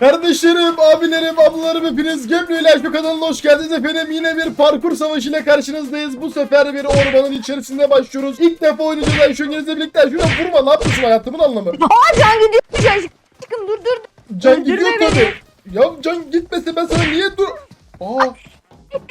Kardeşlerim, abilerim, ablalarım hepiniz Gemli Aşkı kanalına hoş geldiniz efendim. Yine bir parkur savaşı ile karşınızdayız. Bu sefer bir ormanın içerisinde başlıyoruz. İlk defa oynayacağız Ayşe Yengenizle birlikte. Şuna vurma ne yapıyorsun hayatımın anlamı. Aa can gidiyor. Aşkım dur dur. Can Öldürme gidiyor beni. tabii. Ya can gitmese ben sana niye dur... Aa.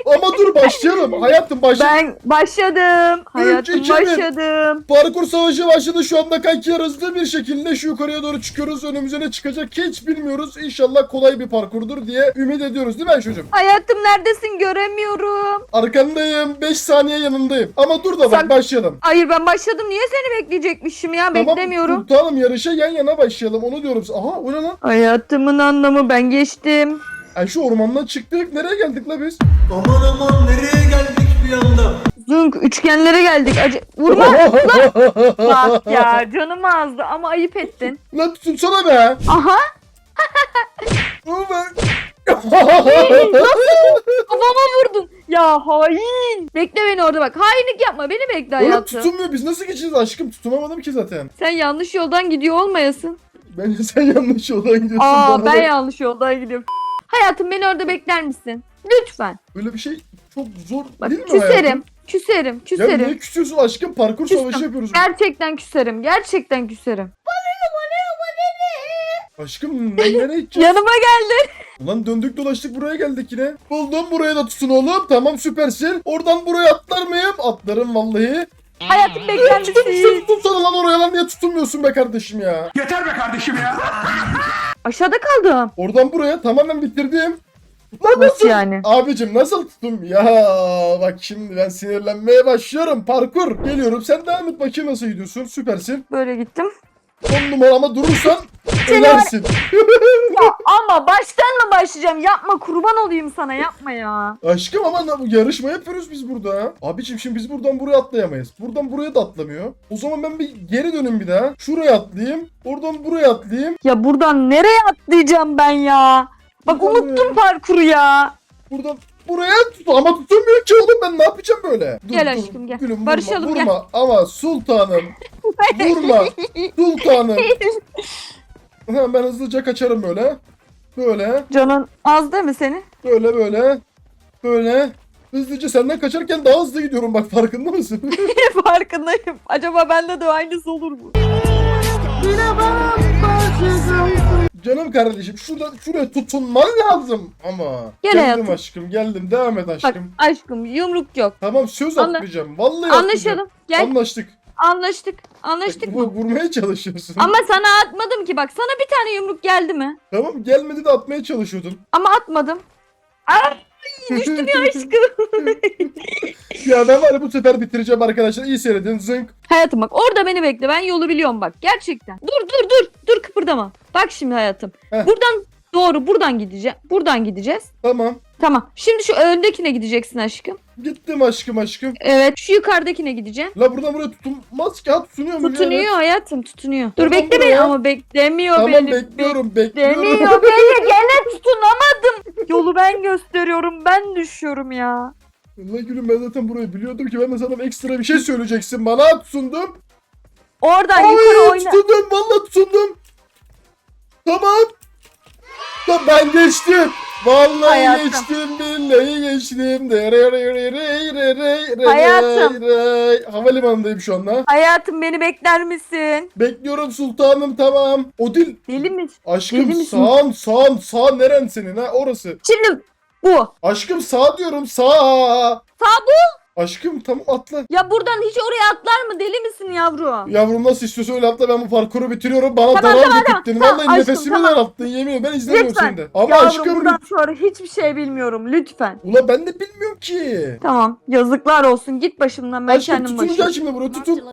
Ama dur başlayalım. Hayatım başla. Ben başladım. Hayatım iki, başladım. Parkur savaşı başladı. Şu anda kanki hızlı bir şekilde şu yukarıya doğru çıkıyoruz. Önümüze ne çıkacak hiç bilmiyoruz. İnşallah kolay bir parkurdur diye ümit ediyoruz değil mi Ayşe'cim? Hayatım neredesin göremiyorum. Arkandayım. 5 saniye yanındayım. Ama dur da bak Sen- başlayalım. Hayır ben başladım. Niye seni bekleyecekmişim ya? Beklemiyorum. Tamam, tamam yarışa yan yana başlayalım. Onu diyorum. Aha o ne lan? Hayatımın anlamı ben geçtim. Ay şu ormandan çıktık. Nereye geldik la biz? Aman aman nereye geldik bir anda? Zunk üçgenlere geldik. Acı vurma. Bak ya canım azdı ama ayıp ettin. lan tutsana be. Aha Dur be. kafama vurdun. Ya hain. Bekle beni orada bak. Hainlik yapma. Beni bekle Oğlum hayatım. tutunmuyor. Biz nasıl geçeceğiz aşkım? Tutunamadım ki zaten. Sen yanlış yoldan gidiyor olmayasın. Bence sen yanlış yoldan gidiyorsun. Aa bana ben yanlış yoldan gidiyorum. Hayatım beni orada bekler misin? Lütfen. Böyle bir şey çok zor Bak değil mi küserim. hayatım? Küserim. Ya Küserim. niye küsüyorsun aşkım? Parkur Küstüm. savaşı yapıyoruz. Gerçekten küserim. Gerçekten küserim. Aşkım ben nereye gideceğiz? Yanıma geldi. Ulan döndük dolaştık buraya geldik yine. Buldum buraya da tutun oğlum. Tamam süpersin. Oradan buraya atlar mıyım? Atlarım vallahi. Hayatım bekler misin? tutsana lan oraya lan niye tutunmuyorsun be kardeşim ya? Yeter be kardeşim ya. Aşağıda kaldım. Oradan buraya tamamen bitirdim. Lan Nasıl yani? Abicim nasıl tutum? Ya bak şimdi ben sinirlenmeye başlıyorum. Parkur. Geliyorum. Sen devam et bakayım nasıl gidiyorsun. Süpersin. Böyle gittim. On numara ama durursan ölersin. Ya ama baştan mı başlayacağım? Yapma kurban olayım sana yapma ya. Aşkım ama yarışma yapıyoruz biz burada. Abicim şimdi biz buradan buraya atlayamayız. Buradan buraya da atlamıyor. O zaman ben bir geri döneyim bir daha. Şuraya atlayayım. Oradan buraya atlayayım. Ya buradan nereye atlayacağım ben ya? Bak Buradan unuttum buraya. parkuru ya. Buradan buraya tut ama tutamıyor ki oğlum ben ne yapacağım böyle? Dur, Gel dur, aşkım, gel. Gülüm, vurma, Barışalım, gel. vurma. ama sultanım. vurma sultanım. Ha, ben hızlıca kaçarım böyle. Böyle Canın az değil mi senin? böyle böyle. Böyle. Hızlıca senden kaçarken daha hızlı gidiyorum bak farkında mısın? Farkındayım. Acaba bende de aynısı olur mu? Canım kardeşim şurada şuraya tutunman lazım ama. Gel geldim hayatım. aşkım geldim devam et Bak aşkım. aşkım yumruk yok. Tamam söz Anla- atmayacağım. Vallahi atmayacağım. Anlaşalım. Gel. Anlaştık. Anlaştık. Anlaştık Bu- mı? Vurmaya çalışıyorsun. Ama sana atmadım ki bak. Sana bir tane yumruk geldi mi? Tamam gelmedi de atmaya çalışıyordun. Ama atmadım. Ay düştüm ya aşkım. ya ben var ya bu sefer bitireceğim arkadaşlar. İyi seyredin. Zınk. hayatım bak orada beni bekle. Ben yolu biliyorum bak. Gerçekten. Dur dur dur. Dur kıpırdama. Bak şimdi hayatım. Heh. Buradan doğru buradan gideceğim. Buradan gideceğiz. Tamam. Tamam. Şimdi şu öndekine gideceksin aşkım. Gittim aşkım aşkım. Evet. Şu yukarıdakine gideceğim. La buradan buraya tutunmaz ki. Ha tutunuyor mu? Tutunuyor hayatım tutunuyor. Dur Tamam, bekle beni ama beklemiyor Tamam beni. bekliyorum Beklemiyor bekliyorum. beni gene tutunamadım. Yolu ben gösteriyorum ben düşüyorum ya. La gülüm ben zaten burayı biliyordum ki ben de sana ekstra bir şey söyleyeceksin. Bana tutundum. Oradan Ay yukarı oyna. tutundum valla tutundum. Tamam. Ya ben geçtim. Vallahi Hayatım. geçtim billahi geçtim. De re re re re re re re Hayatım. Havalimanındayım şu anda. Hayatım beni bekler misin? Bekliyorum sultanım tamam. O dil Deli misin? aşkım Deli misin? sağın sağın sağ neren senin ha orası. Şimdi bu. Aşkım sağ diyorum sağ. Sağ bu. Aşkım tamam atla. Ya buradan hiç oraya atlar mı? Deli misin yavrum? Yavrum nasıl istiyorsa öyle atla ben bu parkuru bitiriyorum. Bana Tamam, tamam, tamam, gittin. tamam, Vallahi aşkım, nefesimi tamam. daralttın yemin ederim. Ben izlemiyorum Lütfen. seni de. Ama Yavrum aşkım buradan sonra hiçbir şey bilmiyorum. Lütfen. Ula ben de bilmiyorum ki. Tamam. Yazıklar olsun. Git başımdan ben Aşkım kendim başım. şimdi buraya tutun.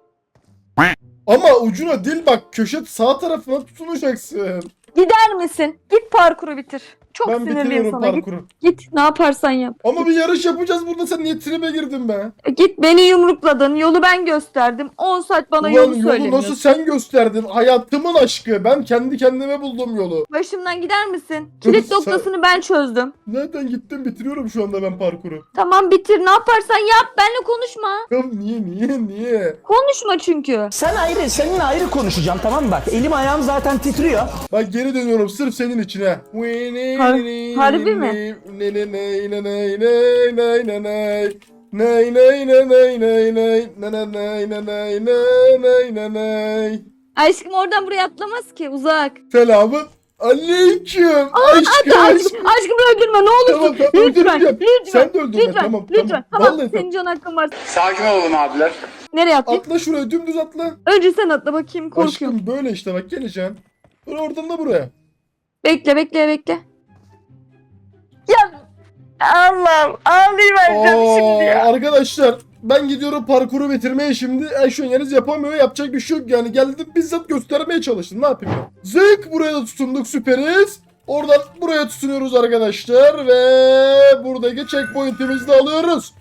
Ama ucuna değil bak köşe sağ tarafına tutunacaksın. Gider misin? Git parkuru bitir. Çok ben sinirliyim bitiriyorum sana. Git, parkuru. git ne yaparsan yap. Ama bir yarış yapacağız burada sen niye tribe girdin be? E, Git beni yumrukladın. Yolu ben gösterdim. 10 saat bana Ulan yolu yolu söylemiyorsun. nasıl sen gösterdin? Hayatımın aşkı. Ben kendi kendime buldum yolu. Başımdan gider misin? Kilit Sen- noktasını ben çözdüm. Nereden gittim bitiriyorum şu anda ben parkuru. Tamam bitir ne yaparsan yap. Benle konuşma. Ya niye niye niye? Konuşma çünkü. Sen ayrı, seninle ayrı konuşacağım tamam mı bak? Elim ayağım zaten titriyor. Bak geri dönüyorum sırf senin için ha. Har- harbi mi? Ne ne ne ne ne ne ne ne ne. Ney ney ne ney ney ney ne ne ney ne ney ne ney ne ney. Aşkım oradan buraya atlamaz ki uzak. Selamın aleyküm. Aşkım Aşkım, aşkım. aşkım öldürme ne olursun. Tamam, tamam, lütfen, lütfen. Sen de öldürme, lütfen, tamam, lütfen. tamam. Tamam, Vallahi senin can hakkın var. Sakin olun abiler. Nereye atlayayım? Atla şuraya dümdüz atla. Önce sen atla bakayım korkuyorum. Aşkım böyle işte bak geleceksin. Dur oradan da buraya. Bekle bekle bekle. Allah'ım ağlayıvereceğim Oo, şimdi ya. arkadaşlar ben gidiyorum parkuru bitirmeye şimdi. Ayşen Yeniz yapamıyor. Yapacak bir şey yok yani. Geldim bizzat göstermeye çalıştım. Ne yapayım ya? Zık buraya da tutunduk süperiz. Oradan buraya tutunuyoruz arkadaşlar ve buradaki checkpoint'imizi de alıyoruz.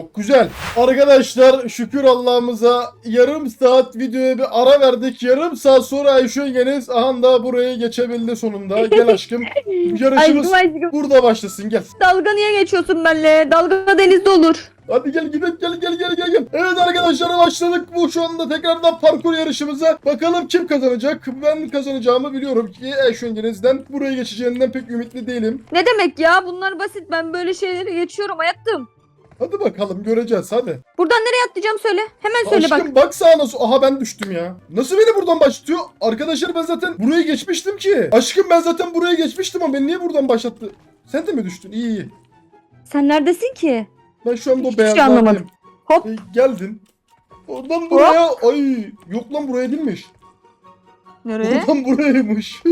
Çok güzel. Arkadaşlar şükür Allah'ımıza yarım saat videoya bir ara verdik. Yarım saat sonra Ayşe Yeniz aha da buraya geçebildi sonunda. Gel aşkım. Yarışımız Aşkım aşkım. burada başlasın gel. Dalga niye geçiyorsun benimle? Dalga denizde olur. Hadi gel gidelim gel gel gel gel gel. Evet arkadaşlar başladık bu şu anda tekrardan parkur yarışımıza. Bakalım kim kazanacak? Ben kazanacağımı biliyorum ki Eşvengeniz'den buraya geçeceğinden pek ümitli değilim. Ne demek ya? Bunlar basit. Ben böyle şeyleri geçiyorum hayatım. Hadi bakalım göreceğiz hadi. Buradan nereye atlayacağım söyle. Hemen söyle bak. Aşkım bak sağa nasıl? Aha ben düştüm ya. Nasıl beni buradan başlatıyor? Arkadaşlar ben zaten buraya geçmiştim ki. Aşkım ben zaten buraya geçmiştim ama beni niye buradan başlattı? Sen de mi düştün? İyi iyi. Sen neredesin ki? Ben şu anda o Hiçbir şey anlamadım. Hop. E, geldin. Oradan buraya. Ay yok lan buraya değilmiş. Nereye? Oradan burayaymış.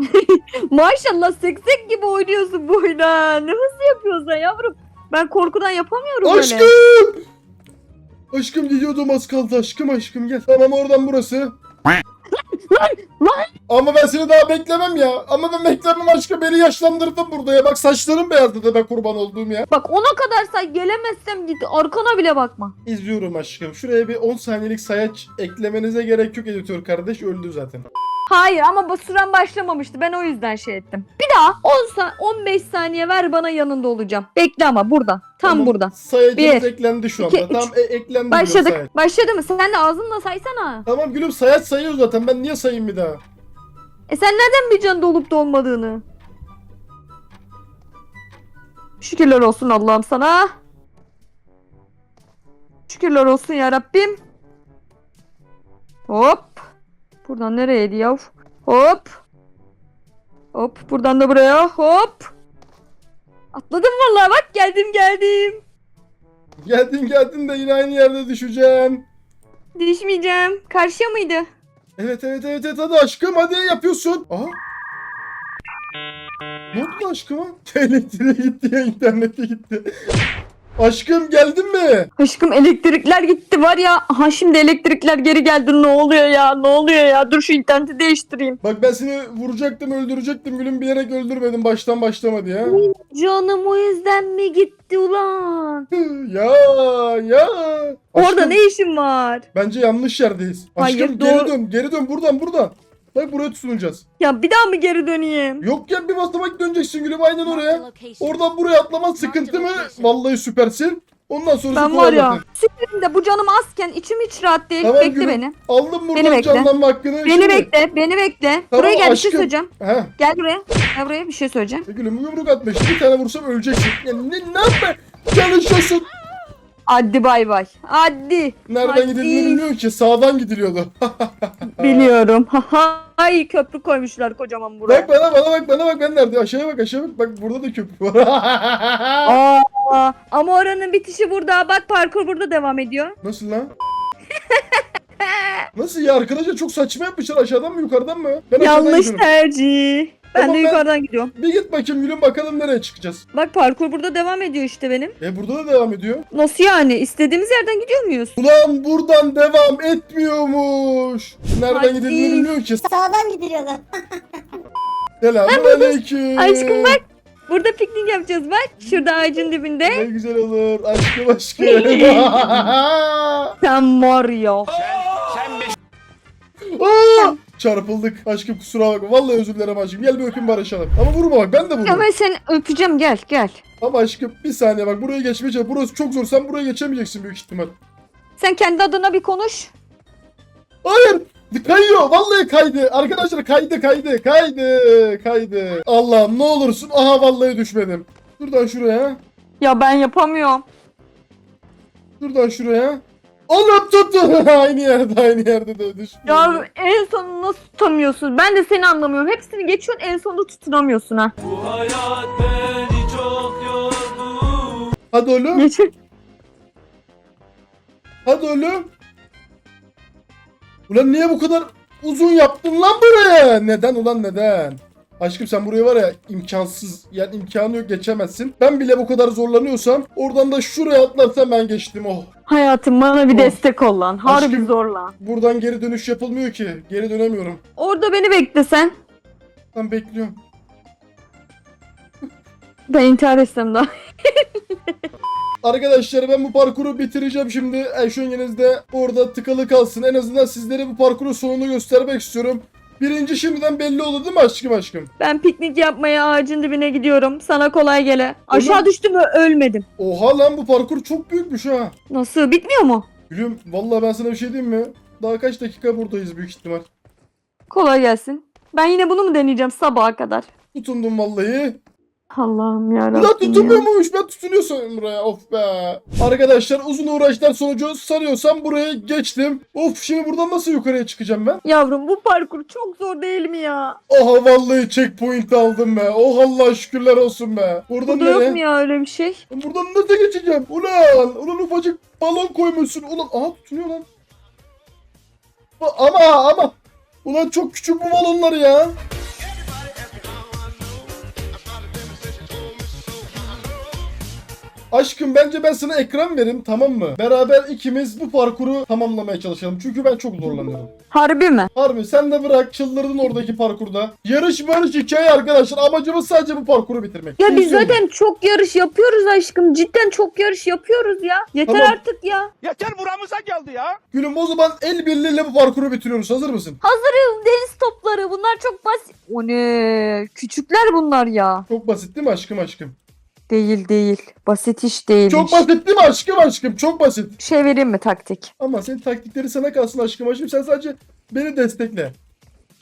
Maşallah seksek gibi oynuyorsun bu oyuna. Ne hızlı yapıyorsun yavrum? Ben korkudan yapamıyorum öyle. Aşkım! Aşkım gidiyordum az kaldı aşkım aşkım gel. Tamam oradan burası. Ama ben seni daha beklemem ya. Ama ben beklemem aşkım beni yaşlandırdın burada ya. Bak saçlarım beyazladı be kurban olduğum ya. Bak ona kadar say gelemezsem git arkana bile bakma. İzliyorum aşkım. Şuraya bir 10 saniyelik sayaç eklemenize gerek yok editör kardeş. Öldü zaten. Hayır ama bu süren başlamamıştı. Ben o yüzden şey ettim. Bir daha 10 sa- 15 saniye ver bana yanında olacağım. Bekle ama burada. Tam Tamam, burada. Sayacımız Bir, eklendi şu iki, anda. Tam e- eklendi diyor Başladık. sayaç. Başladı mı? Sen de ağzınla saysana. Tamam gülüm sayaç sayıyor zaten. Ben niye sayayım bir daha? E sen nereden bileceksin dolup dolmadığını? Şükürler olsun Allah'ım sana. Şükürler olsun ya Rabbim. Hop. Buradan nereydi ya? Hop. Hop. Buradan da buraya. Hop. Atladım vallahi bak geldim geldim. Geldin geldin de yine aynı yerde düşeceksin. Düşmeyeceğim. Karşıya mıydı? Evet evet evet evet hadi aşkım hadi yapıyorsun. Aha. Ne oldu aşkıma? Elektriğe gitti ya internete gitti. Aşkım geldin mi? Aşkım elektrikler gitti var ya. Aha şimdi elektrikler geri geldi. Ne oluyor ya? Ne oluyor ya? Dur şu interneti değiştireyim. Bak ben seni vuracaktım öldürecektim gülüm bilerek öldürmedim baştan başlamadı ya. Canım o yüzden mi gitti ulan? ya ya. Orada Aşkım, ne işin var? Bence yanlış yerdeyiz. Hayır, Aşkım geri doğru. dön geri dön buradan buradan. Bak buraya tutunacağız. Ya bir daha mı geri döneyim? Yok ya bir basamak döneceksin gülüm aynen oraya. Oradan buraya atlaman sıkıntı mı? Vallahi süpersin. Ondan sonrası Ben var ya. Süperim de bu canım azken içim hiç rahat değil. Tamam, bekle gülüm. beni. Aldım buradan Beni bekle. canlanma hakkını. Beni Şimdi- bekle. Beni bekle. Tamam, buraya gel bir şey aşkım. söyleyeceğim. Heh. Gel buraya. Gel buraya bir şey söyleyeceğim. E Gülüm yumruk atma. Bir tane vursam öleceksin. Ya ne, ne yapma? Çalışıyorsun. Hadi bay bay. Hadi. Nereden Hadi. bilmiyorum ki. Sağdan gidiliyordu. Biliyorum. Ay köprü koymuşlar kocaman buraya. bak bana bana bak bana bak ben nerede? Aşağıya bak aşağıya bak. Bak burada da köprü var. Aa, ama oranın bitişi burada. Bak parkur burada devam ediyor. Nasıl lan? Nasıl ya arkadaşlar çok saçma yapmışlar aşağıdan mı yukarıdan mı? Ben aşağıdan Yanlış tercih. Ben Tamam, de ben- yukarıdan gidiyorum. Bir git bakayım gülüm bakalım nereye çıkacağız. Bak parkur burada devam ediyor işte benim. E burada da devam ediyor. Nasıl yani? İstediğimiz yerden gidiyor muyuz? Ulan buradan devam etmiyormuş. Nereden Hadi. gidildiğini bilmiyorum ki. Sağdan gidiliyorlar. Selamun aleyküm. Aşkım bak. burada piknik yapacağız bak. Şurada ağacın dibinde. Ne güzel olur. Aşkım aşkım. Sen var ya. Aa! Çarpıldık. Aşkım kusura bakma. Vallahi özür dilerim aşkım. Gel bir öpün barışalım. Ama vurma bak ben de vururum. ben seni öpeceğim gel gel. Ama aşkım bir saniye bak buraya geçmeye çalış. Burası çok zor. Sen buraya geçemeyeceksin büyük ihtimal. Sen kendi adına bir konuş. Hayır. Kayıyor. Vallahi kaydı. Arkadaşlar kaydı kaydı. Kaydı. Kaydı. Allah'ım ne olursun. Aha vallahi düşmedim. Şuradan şuraya. Ya ben yapamıyorum. Şuradan şuraya. Oğlum tuttu. aynı yerde aynı yerde de düştü. Ya en sonunu nasıl tutamıyorsun? Ben de seni anlamıyorum. Hepsini geçiyorsun en sonunda tutunamıyorsun ha. Hadi oğlum. Geçir. Hadi oğlum. Ulan niye bu kadar uzun yaptın lan buraya? Neden ulan neden? Aşkım sen buraya var ya imkansız yani imkanı yok geçemezsin. Ben bile bu kadar zorlanıyorsam oradan da şuraya atlarsam ben geçtim oh. Hayatım bana bir Of. destek ol lan. Harbi Aşkım. zor lan. Buradan geri dönüş yapılmıyor ki. Geri dönemiyorum. Orada beni bekle sen. Ben bekliyorum. Ben intihar etsem daha. Arkadaşlar ben bu parkuru bitireceğim şimdi. Eşöngenizde de orada tıkalı kalsın. En azından sizlere bu parkurun sonunu göstermek istiyorum. Birinci şimdiden belli oldu değil mi aşkım aşkım? Ben piknik yapmaya ağacın dibine gidiyorum. Sana kolay gele. Aşağı Oğlum. düştüm ve ölmedim. Oha lan bu parkur çok büyükmüş ha. Nasıl? Bitmiyor mu? Gülüm vallahi ben sana bir şey diyeyim mi? Daha kaç dakika buradayız büyük ihtimal. Kolay gelsin. Ben yine bunu mu deneyeceğim sabaha kadar? Tutundum vallahi. Allah'ım ya Ulan tutunmuyormuş ben tutunuyorsam buraya of be. Arkadaşlar uzun uğraşlar sonucu sanıyorsam buraya geçtim. Of şimdi buradan nasıl yukarıya çıkacağım ben? Yavrum bu parkur çok zor değil mi ya? Aha vallahi checkpoint aldım be. Oh Allah şükürler olsun be. Buradan Burada yok nereye? mu ya öyle bir şey? Buradan nasıl geçeceğim? Ulan, ulan ufacık balon koymuşsun. Ulan aha tutunuyor lan. Ama ama. Ulan çok küçük bu balonlar ya. Aşkım bence ben sana ekran verim tamam mı? Beraber ikimiz bu parkuru tamamlamaya çalışalım. Çünkü ben çok zorlanıyorum. Harbi mi? Harbi sen de bırak çıldırdın oradaki parkurda. Yarış marış hikaye arkadaşlar. Amacımız sadece bu parkuru bitirmek. Ya biz zaten çok yarış yapıyoruz aşkım. Cidden çok yarış yapıyoruz ya. Yeter Tamam. artık ya. Yeter buramıza geldi ya. Gülüm o zaman el birliğiyle bu parkuru bitiriyoruz. Hazır mısın? Hazırız deniz topları. Bunlar çok basit. O ne? Küçükler bunlar ya. Çok basit değil mi aşkım aşkım? Değil değil. Basit iş değilmiş. Çok basit değil mi aşkım aşkım? Çok basit. Şey vereyim mi taktik? Ama senin taktikleri sana kalsın aşkım aşkım. Sen sadece beni destekle.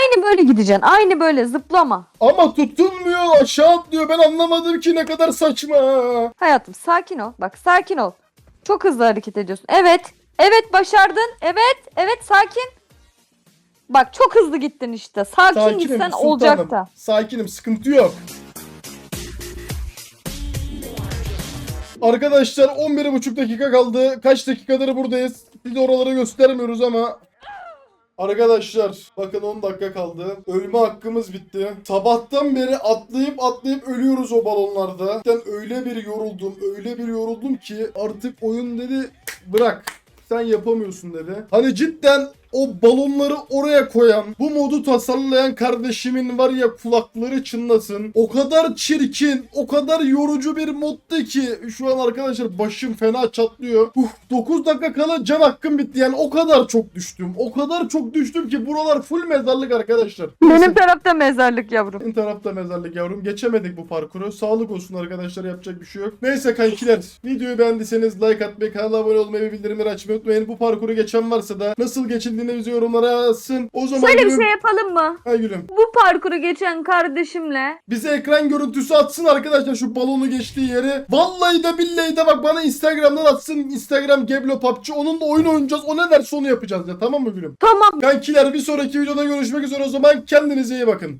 Aynı böyle gideceksin. Aynı böyle zıplama. Ama tutunmuyor aşağı atlıyor. Ben anlamadım ki ne kadar saçma. Hayatım sakin ol. Bak sakin ol. Çok hızlı hareket ediyorsun. Evet. Evet başardın. Evet. Evet sakin. Bak çok hızlı gittin işte. Sakin gitsen sultanım. olacak da. Sakinim sıkıntı yok. Arkadaşlar 11,5 dakika kaldı. Kaç dakikadır buradayız. Biz oraları göstermiyoruz ama Arkadaşlar bakın 10 dakika kaldı. Ölme hakkımız bitti. Sabahtan beri atlayıp atlayıp ölüyoruz o balonlarda. Ben öyle bir yoruldum, öyle bir yoruldum ki artık oyun dedi bırak. Sen yapamıyorsun dedi. Hani cidden o balonları oraya koyan, bu modu tasarlayan kardeşimin var ya kulakları çınlasın. O kadar çirkin, o kadar yorucu bir moddu ki şu an arkadaşlar başım fena çatlıyor. Uf, 9 dakika kala can hakkım bitti yani o kadar çok düştüm. O kadar çok düştüm ki buralar full mezarlık arkadaşlar. Benim tarafta mezarlık yavrum. Senin tarafta mezarlık yavrum. Geçemedik bu parkuru. Sağlık olsun arkadaşlar yapacak bir şey yok. Neyse kankiler. Videoyu beğendiyseniz like atmayı, kanala abone olmayı ve bildirimleri açmayı unutmayın. Bu parkuru geçen varsa da nasıl geçildiğini bize yorumlara yazsın. O zaman Şöyle bir gülüm- şey yapalım mı? Ha gülüm. Bu parkuru geçen kardeşimle Bize ekran görüntüsü atsın arkadaşlar şu balonu geçtiği yeri. Vallahi de billahi de bak bana Instagram'dan atsın. Instagram Geblo PUBG. Onunla oyun oynayacağız. O ne derse onu yapacağız ya. Tamam mı gülüm? tamam Kankiler bir sonraki videoda görüşmek üzere o zaman. Kendinize iyi bakın.